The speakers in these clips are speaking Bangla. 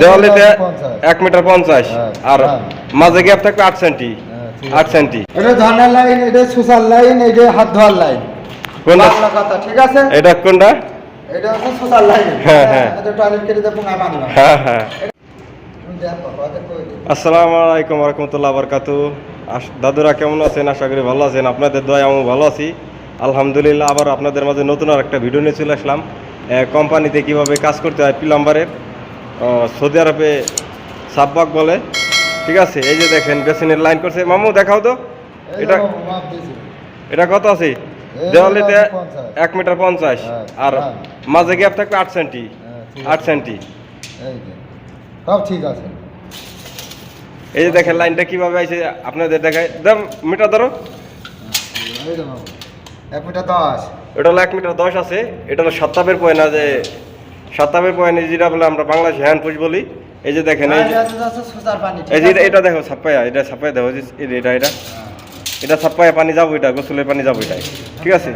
দেওয়ালিতে এক মিটার পঞ্চাশ। হ্যাঁ, আর হ্যাঁ। মাঝে গ্যাপ থাকবে আট সেন্টি হ্যাঁ, আট সেন্টি এটা লাইন এটা সুসার লাইন এটা হাত ধোয়ার লাইন কোনটা? কথা ঠিক আছে? এটা কোনটা? এটা হচ্ছে সুসার লাইন হ্যাঁ, হ্যাঁ। এটা টয়লেট কেটে দেবো না পানি হ্যাঁ হ্যাঁ। তুমি দেখো কথা কই দিই। আসসালামু আলাইকুম রহমতুল্লাহ বরকাতু। দাদুরা কেমন আছেন? আশা করি ভালো আছেন। আপনাদের দয়া আমি ভালো আছি। আলহামদুলিল্লাহ আবার আপনাদের মাঝে নতুন আর একটা ভিডিও নিয়ে চলে আসলাম। কোম্পানিতে কীভাবে কাজ করতে হয় প্লাম্বারের সৌদি আরবে সাব্বাক বলে। ঠিক আছে এই যে দেখেন বেসিনের লাইন করছে। মামু দেখাও তো। এটা। এটা কত আছে? দেওয়ালিতে এক মিটার পঞ্চাশ। হ্যাঁ, আর হ্যাঁ। মাঝে গ্যাপ থাকবে আট সেন্টি হ্যাঁ, আট সেন্টি সব ঠিক আছে। এই যে দেখেন লাইনটা কীভাবে আছে আপনাদের দেখায় দাম মিটার ধরো। এক মিটার দশ। এটা হলো এক মিটার দশ আছে। এটা হলো সাত্তাবের পয়েন্ট যে সাত্তাবের পয়েন্ট যেটা বলে আমরা বাংলাদেশে হ্যান্ড পুষ বলি, এই যে দেখেন, এই যে এটা দেখো ছাপ্পায়া এটা ছাপ্পায়া দেখো এটা এটা। এটা ছাপ্পায়া পানি যাব, এটা গোসলের পানি যাব এটা ঠিক আছে?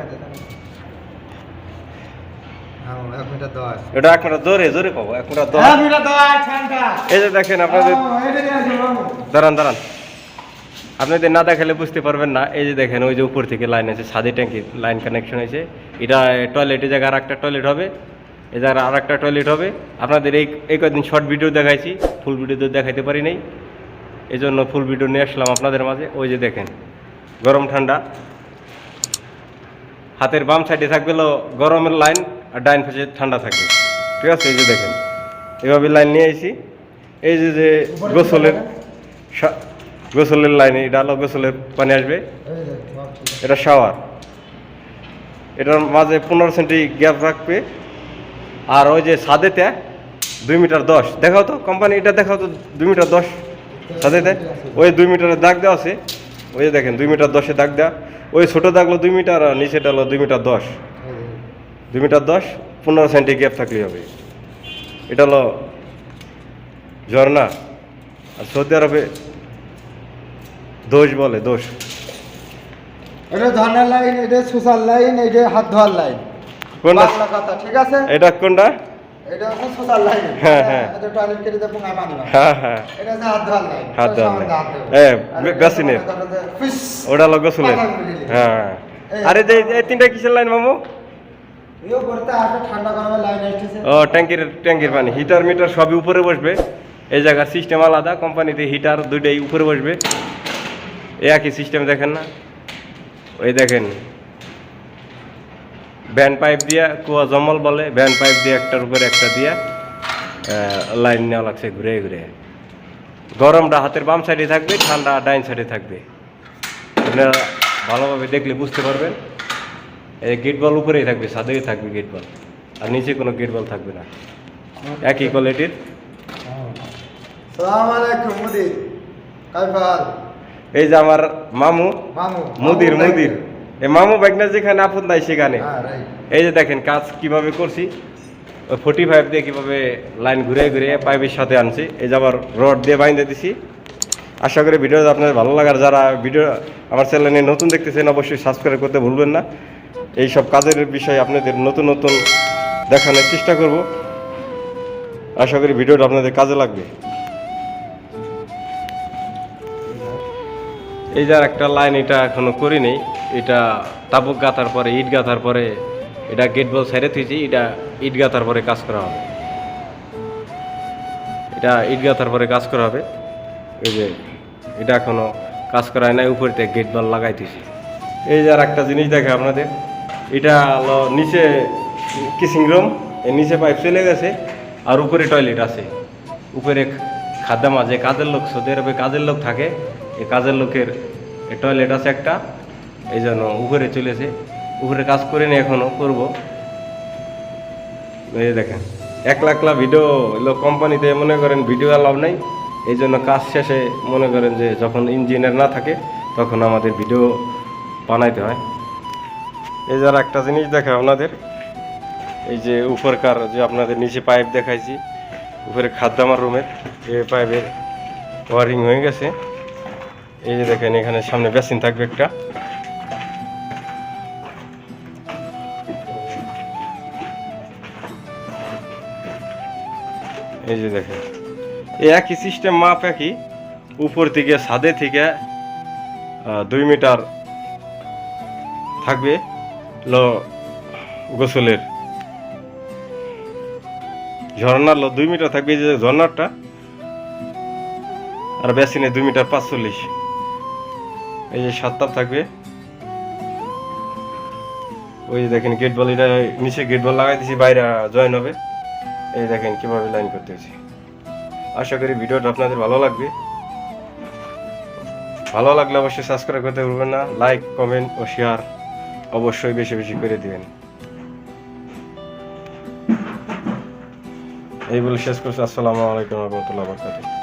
এটা এক মিটার জোরে পাবো এই যে দেখেন। দাঁড়ান দাঁড়ান। না বুঝতে পারবেন না। এই যে দেখেন, ওই যে উপর থেকে লাইন আছে লাইন কানেকশন হয়েছে। এটা একটা টয়লেট হবে। এই জায়গায় আর একটা টয়লেট হবে। আপনাদের এই এই কদিন শর্ট ভিডিও দেখাইছি ফুল ভিডিও তো দেখাইতে পারি নাই। এই জন্য ফুল ভিডিও নিয়ে আসলাম আপনাদের মাঝে। ওই যে দেখেন, গরম ঠান্ডা। হাতের বাম সাইডে থাকবে গরমের লাইন আর ডাইন পাশে ঠান্ডা থাকবে। ঠিক আছে? এই যে দেখেন, এভাবে লাইন নিয়ে আইছি। এই যে যে গোসলের গোসলের লাইনে এটা হলো গোসলের পানি আসবে। এটা শাওয়ার এটার মাঝে পনেরো সেন্টি গ্যাপ রাখবে। আর ওই যে সাদেতে দুই মিটার দশ। দেখাও তো কোম্পানি এটা দেখাও তো, দুই মিটার দশ। সাদেতে, ওই দুই মিটারের দাগ দেওয়া আছে। ওই যে দেখেন, দুই মিটার দশে দাগ দেওয়া। ওই ছোটো দাগ হলো দুই মিটার আর নিচেটা হলো দুই মিটার দশ। দুই মিটার দশ, পনেরো সেন্টি গ্যাপ থাকলেই হবে। এটা হলো ঝর্ণা। আর সৌদি আরবে দোষ বলে, দোষ। এটা ধানের লাইন, এটা সুসার লাইন, এটা হাত ধোয়ার লাইন। কোনটা? কথা ঠিক আছে? এটা কোনটা? এটা হচ্ছে সুসার লাইন হ্যাঁ, হ্যাঁ। এটা টয়লেট কেটে দেবো না হ্যাঁ হ্যাঁ। এটা হচ্ছে হাত ধোয়ার লাইন হাত ধোয়ার লাইন। হাত এ, বেসিনের। ফিস। ওটা মিলিয়ে দিলে। হ্যাঁ। আরে যে এই তিনটা কিসের লাইন মামু? ইয়ে করতে ঠান্ডা গরমে লাইন আসতেছে। ও ট্যাঙ্কির ট্যাঙ্কির পানি। হিটার মিটার সবই উপরে বসবে। এই জায়গার সিস্টেম আলাদা কোম্পানিতে হিটার দুইটাই উপরে বসবে। একই সিস্টেম দেখেন না? ওই দেখেন। ভ্যান পাইপ দিয়া কুয়া জমল বলে ভ্যান পাইপ দিয়ে একটার উপরে একটা দিয়া লাইন নেওয়া লাগছে ঘুরে ঘুরে। গরমটা হাতের বাম সাইডে থাকবে ঠান্ডা ডাইন সাইডে থাকবে। আপনারা ভালোভাবে দেখলে বুঝতে পারবেন এই গেট বল উপরেই থাকবে সাদেই থাকবে গেট বল আর নিচে কোনো গেট বল থাকবে না। একই কোয়ালিটির এই যে আমার মামু মামু মুদির মুদির। মামু ব্যাগনা যেখানে আপদ নাই সেখানে। হ্যাঁ এই যে দেখেন কাজ কীভাবে করছি ওই ফোর্টি ফাইভ দিয়ে কীভাবে লাইন ঘুরে ঘুরে পাইপের সাথে আনছি। এই যে আবার রড দিয়ে বাইন্দে দিছি। আশা করি ভিডিওটা আপনাদের ভালো লাগার। যারা ভিডিও আমার চ্যানেলে নতুন দেখতেছেন অবশ্যই সাবস্ক্রাইব করতে ভুলবেন না। এই সব কাজের বিষয়ে আপনাদের নতুন নতুন দেখানোর চেষ্টা করব। আশা করি ভিডিওটা আপনাদের কাজে লাগবে। এই যে আর একটা লাইন এটা এখনও করিনি, এটা তাবুক গাঁথার পরে, ইট গাঁথার পরে, এটা গেট বল সাইডে থুয়েছি এটা ইট গাঁথার পরে কাজ করা হবে। এটা ইট গাঁথার পরে কাজ করা হবে। এই যে এটা এখনও কাজ করা হয় নাই, উপরে থেকে গেট বল লাগাই দিয়েছি এই যে আর একটা জিনিস দেখে আপনাদের, এটা হলো নিচে কিসিং রুম এর নিচে পাইপ চলে গেছে, আর উপরে টয়লেট আছে। উপরে খাদ্যামা যে কাজের লোক, সৌদি আরবে কাজের লোক থাকে কাজের লোকের টয়লেট আছে একটা, এই জন্য উপরে চলেছে। উপরে কাজ করে নি এখনও করব। এই দেখেন এক লাখ লাখ ভিডিও এলো কোম্পানিতে মনে করেন ভিডিও লাভ নাই। এই জন্য কাজ শেষে মনে করেন যে যখন ইঞ্জিনিয়ার না থাকে, তখন আমাদের ভিডিও বানাইতে হয়। এই যার একটা জিনিস দেখে আপনাদের, এই যে উপরকার যে আপনাদের নিচে পাইপ দেখাইছি, উপরে খাদ্যামার রুমের এই পাইপের ওয়ারিং হয়ে গেছে। এই যে দেখেন, এখানে সামনে বেসিন থাকবে একটা। এই যে দেখেন একই সিস্টেম মাপ একই, উপর থেকে, ছাদে থেকে দুই মিটার থাকবে গোসলের। ঝর্ণার লো দুই মিটার থাকবে যে ঝর্ণারটা, আর বেসিনে দুই মিটার পাঁচচল্লিশ। এই যে সাতটা থাকবে। ওই যে দেখেন গেট বল এটা নিচে গেট বল লাগাই দিয়েছি বাইরে জয়েন হবে। এই দেখেন কীভাবে লাইন করতে হয়েছে। আশা করি ভিডিওটা আপনাদের ভালো লাগবে। ভালো লাগলে অবশ্যই সাবস্ক্রাইব করতে ভুলবেন না। লাইক কমেন্ট ও শেয়ার অবশ্যই বেশি বেশি করে দিবেন। এই বলে শেষ করছি। আসসালামু আলাইকুম রহমতুল্লাহ বরকাতুহ।